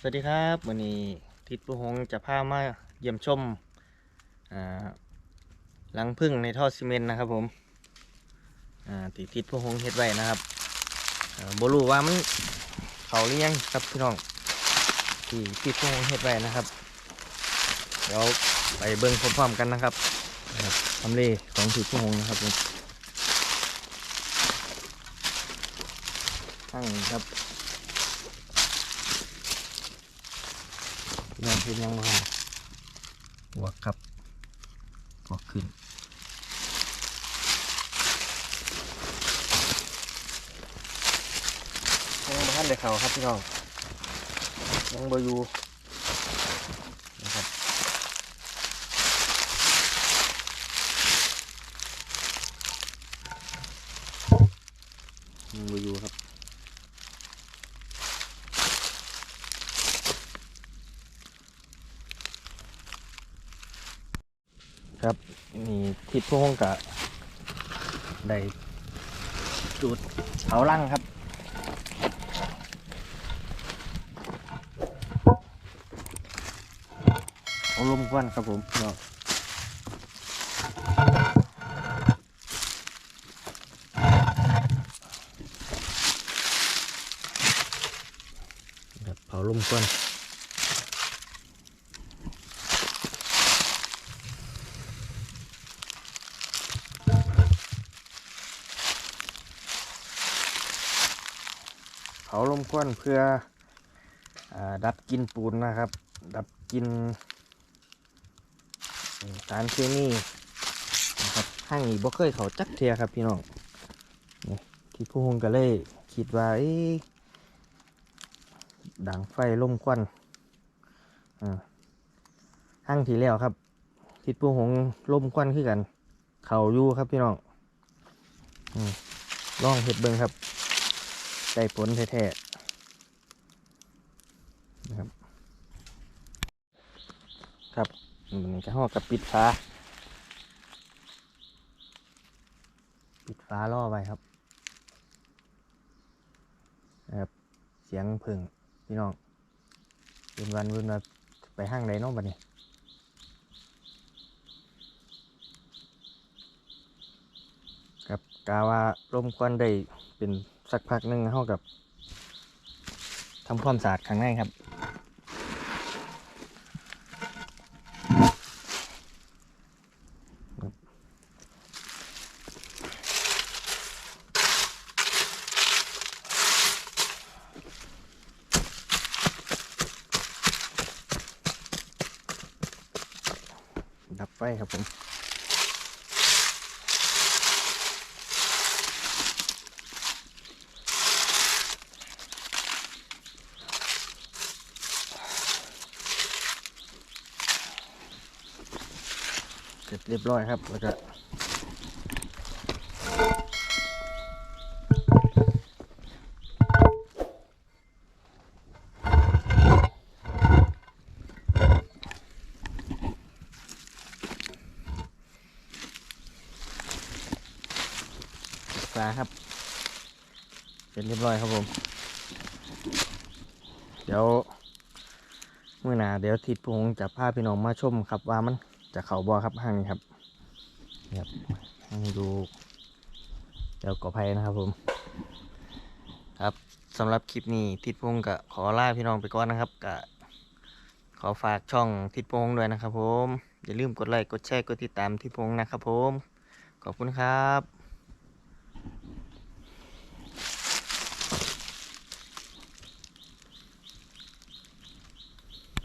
สวัสดีครับวันนี้ทิศผู้หงจะพามาเยี่ยมชมหลังพึ่งในท่อซีเมนต์นะครับผมอ่าที่ทิศผู้หงเฮ็ดไว้นะครับบรูว่ามันเขาหรือยังครับพี่น้องที่ทิศผู้หงเฮ็ดไว้นะครับเดี๋ยวไปเบิ่งพร้อมๆกันนะครับนะครับทำเลของทิศผู้หงนะครับผมตั้งครับ ยัง เป็นยังไงหัวครับหัวขึ้นยังบ้านเด็กเขาครับพี่น้องยังบอยู่นะครับยังบอยู่ครับ ครับนี่ทิศพวกห้องกะได้จุดเผาลั่งครับเอาลมควันครับผมเนาะเผาลมควัน เผาลมควันเพื่ออดับกลินปูนนะครับ ดับกลินเอ่อสารเคมีนะครับห้างนี้บ่เคยเขาจักเทียครับพี่น้องนี่ที่ผู้ฮงก็เลยคิดว่าดังไฟลมควันอ่าห้างที่แล้วครับทิศผู้หงลมควันขึ้นกัน เขาอยู่ครับพี่น้องอลองเห็ดเบิงครับ ได้ผลแท้ๆนะครับ ครับมันก็ห่อกับปิดฟ้า ปิดฟ้าล่อไว้ครับนะครับเสียงผึ่งพี่น้องเป็นวันวันมาไปห้างใดเน้องบัดนี้ครับกาว่าลมควันได้เป็น สักพักหนึ่งเท่ากับทำความสะอาดข้างในครับ ดับไฟครับผม เสร็จเรียบร้อยครับแล้วก็ฝาครับ เสร็จเรียบร้อยครับผม เดี๋ยวเมื่อหนาเดี๋ยวทิดพงจะพาพี่น้องมาชมครับว่ามัน จะเขาบอครับห้างนี้ครับนี่ครับให้ดูเดี๋ยวกอไผ่นะครับผม ครับสำหรับคลิปนี้ทิดพงศ์ก็ขอลาพี่น้องไปก่อนนะครับก็ขอฝากช่องทิดพงศ์ด้วยนะครับผม อย่าลืมกดไลค์กดแชร์กดติดตามทิดพงศ์นะครับผม ขอบคุณครับ